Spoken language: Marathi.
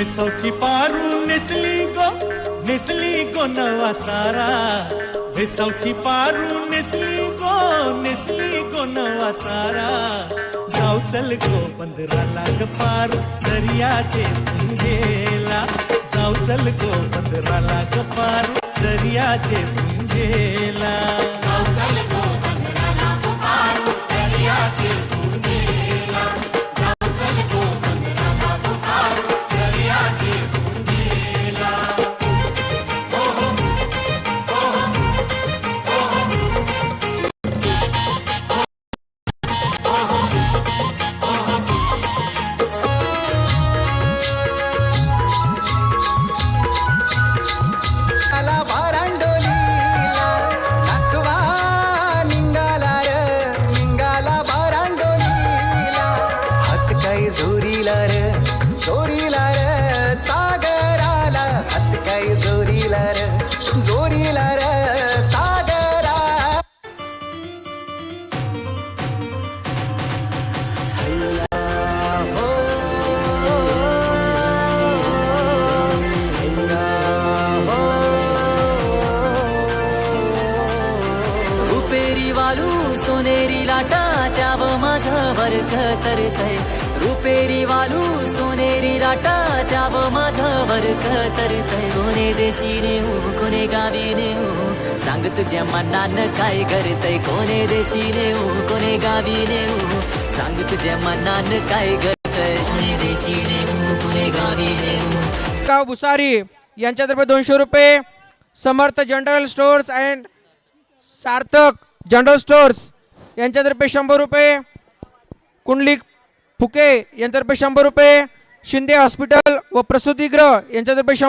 नेसली गो नेसली गो नवा सारा. भेसावची पारू नेसली गो नेसली गो नवा सारा. जाऊ चल गो पंधराला ग पार दर्याचे गेला जाऊ चल गो पंधराला ग पार दर्याचे गेला वालू सोनेरी लाटा त्याव माझं वर्ग तरतय रुपेरी वालू सोनेरी लाटा त्याव माझं वर्ग तरतय कोणे देशी नेऊ कोणे गावी नेऊ? सांग तुझ्या मनान काय करतय कोणे देशी नेऊ कोणे गावी नेऊ? सांग तुझ्या मनान काय करतय कोणे देशी नेऊ कोणे गावी नेऊ? गाव भुसारी यांच्यातर्फे दोनशे रुपये Samarth general stores and Sarthak general stores यांच्यातर्फे शंभर रुपये कुंडलिक फुके यांच्यातर्फे शंभर रुपये शिंदे हॉस्पिटल व प्रसूतीगृह यांच्यातर्फे शंभर